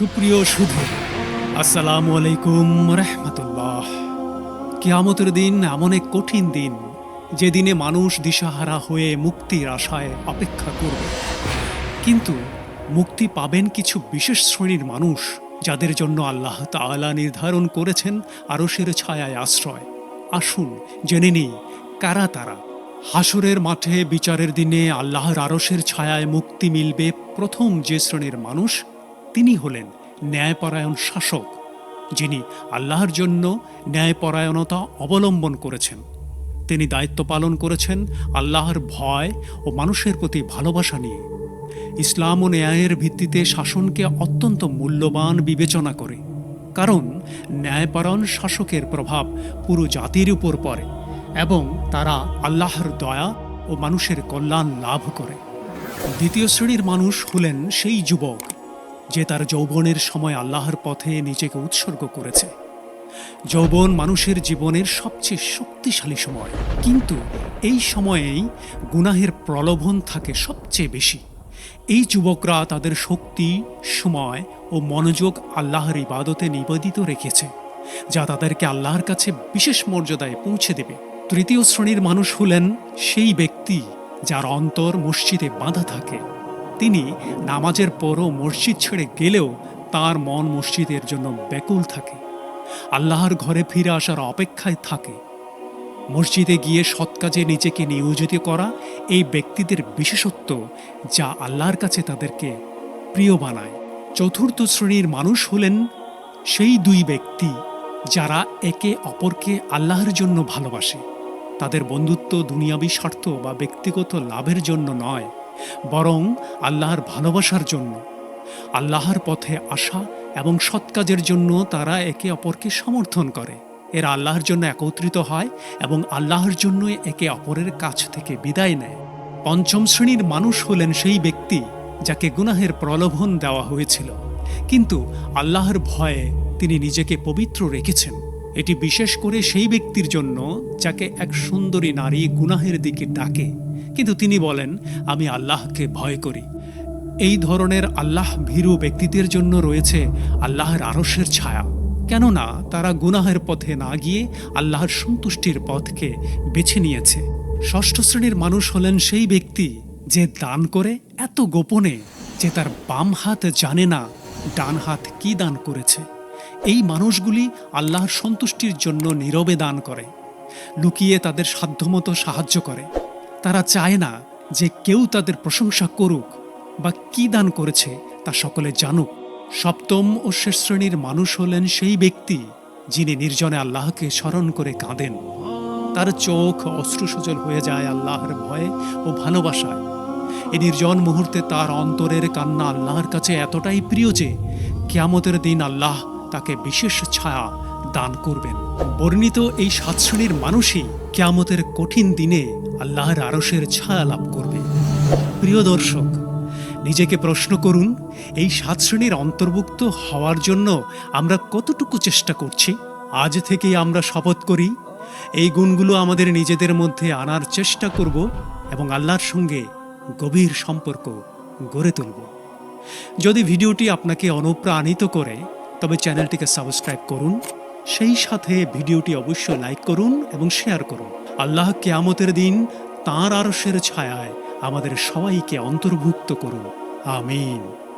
সুপ্রিয় সুধী, আসসালামু আলাইকুম রহমতুল্লাহ। কিয়ামতের দিন এমন এক কঠিন দিন, যে দিনে মানুষ দিশাহারা হয়ে মুক্তির আশায় অপেক্ষা করবে। কিন্তু মুক্তি পাবেন কিছু বিশেষ শ্রেণির মানুষ, যাদের জন্য আল্লাহ তাআলা নির্ধারণ করেছেন আরশের ছায়ায় আশ্রয়। আসুন, জেনে নিই, কারা তারা? হাসুরের মাঠে বিচারের দিনে আল্লাহর আরশের ছায়ায় মুক্তি মিলবে প্রথম যে শ্রেণির মানুষ তিনি হলেন ন্যায়পরায়ণ শাসক, যিনি আল্লাহর জন্য ন্যায়পরায়ণতা অবলম্বন করেছেন। তিনি দায়িত্ব পালন করেছেন আল্লাহর ভয় ও মানুষের প্রতি ভালোবাসা নিয়ে। ইসলাম ও ন্যায়ের ভিত্তিতে শাসনকে অত্যন্ত মূল্যবান বিবেচনা করে। কারণ ন্যায়পরায়ণ শাসকের প্রভাব পুরো জাতির উপর পড়ে এবং তারা আল্লাহর দয়া ও মানুষের কল্যাণ লাভ করে। দ্বিতীয় শ্রেণির মানুষ হলেন সেই যুবক যে তার যৌবনের সময় আল্লাহর পথে নিজেকে উৎসর্গ করেছে। যৌবন মানুষের জীবনের সবচেয়ে শক্তিশালী সময়। কিন্তু এই সময়েই গুনাহের প্রলোভন থাকে সবচেয়ে বেশি। এই যুবকরা তাদের শক্তি, সময় ও মনোযোগ আল্লাহর ইবাদতে নিবেদিত রেখেছে, যা তাদেরকে আল্লাহর কাছে বিশেষ মর্যাদায় পৌঁছে দেবে। তৃতীয় শ্রেণির মানুষ হলেন সেই ব্যক্তি যার অন্তর মসজিদে বাঁধা থাকে। তিনি নামাজের পরও মসজিদ ছেড়ে গেলেও তার মন মসজিদের জন্য ব্যাকুল থাকে। আল্লাহর ঘরে ফিরে আসার অপেক্ষায় থাকে। মসজিদে গিয়ে সৎ কাজে নিজেকে নিয়োজিত করা এই ব্যক্তিদের বিশেষত্ব যা আল্লাহর কাছে তাদেরকে প্রিয় বানায়। চতুর্থ শ্রেণির মানুষ হলেন সেই দুই ব্যক্তি যারা একে অপরকে আল্লাহর জন্য ভালোবাসে। তাদের বন্ধুত্ব দুনিয়াবি স্বার্থ বা ব্যক্তিগত লাভের জন্য নয়। বরং আল্লাহর ভালোবাসার জন্য। আল্লাহর পথে আসা এবং সৎ কাজের জন্য তারা একে অপরকে সমর্থন করে। এরা আল্লাহর জন্য একত্রিত হয় এবং আল্লাহর জন্য একে অপরের কাছ থেকে বিদায় নেয়। পঞ্চম শ্রেণির মানুষ হলেন সেই ব্যক্তি যাকে গুনাহের প্রলোভন দেওয়া হয়েছিল। কিন্তু আল্লাহর ভয়ে তিনি নিজেকে পবিত্র রেখেছেন। এটি বিশেষ করে সেই ব্যক্তির জন্য যাকে এক সুন্দরী নারী গুনাহের দিকে ডাকে। কিন্তু তিনি বলেন, আমি আল্লাহকে ভয় করি। এই ধরনের আল্লাহ ভীরু ব্যক্তিদের জন্য রয়েছে আল্লাহর আরশের ছায়া। কেননা তারা গুনাহের পথে না গিয়ে আল্লাহর সন্তুষ্টির পথকে বেছে নিয়েছে। ষষ্ঠ শ্রেণির মানুষ হলেন সেই ব্যক্তি যে দান করে এত গোপনে যে তার বাম হাত জানে না ডান হাত কি দান করেছে। এই মানুষগুলি আল্লাহর সন্তুষ্টির জন্য নীরবে দান করে, লুকিয়ে তাদের সাধ্যমতো সাহায্য করে। তারা চায় না যে কেউ তাদের প্রশংসা করুক বা কি দান করেছে তা সকলে জানুক। সপ্তম ও শেষ শ্রেণির মানুষ হলেন সেই ব্যক্তি যিনি নির্জনে আল্লাহকে স্মরণ করে কাঁদেন। তার চোখ অশ্রুসজল হয়ে যায় আল্লাহর ভয়ে ও ভালোবাসায়। এই নির্জন মুহূর্তে তার অন্তরের কান্না আল্লাহর কাছে এতটাই প্রিয় যে কিয়ামতের দিন আল্লাহ তাকে বিশেষ ছায়া দান করবেন। বর্ণিত এই সাত শ্রেণির মানুষই কিয়ামতের কঠিন দিনে আল্লাহর আরশের ছায়া লাভ করবে। প্রিয় দর্শক, নিজেকে প্রশ্ন করুন, এই সাত শ্রেণির অন্তর্ভুক্ত হওয়ার জন্য আমরা কতটুকু চেষ্টা করছি? আজ থেকেই আমরা শপথ করি, এই গুণগুলো আমাদের নিজেদের মধ্যে আনার চেষ্টা করব এবং আল্লাহর সঙ্গে গভীর সম্পর্ক গড়ে তুলব। যদি ভিডিওটি আপনাকে অনুপ্রাণিত করে, তবে চ্যানেলটিকে সাবস্ক্রাইব করুন সেই সাথে ভিডিওটি অবশ্যই লাইক করুন এবং শেয়ার করুন। আল্লাহ কেয়ামতের দিন তাঁর আরশের ছায়ায় আমাদের সবাইকে অন্তর্ভুক্ত করুন। আমিন।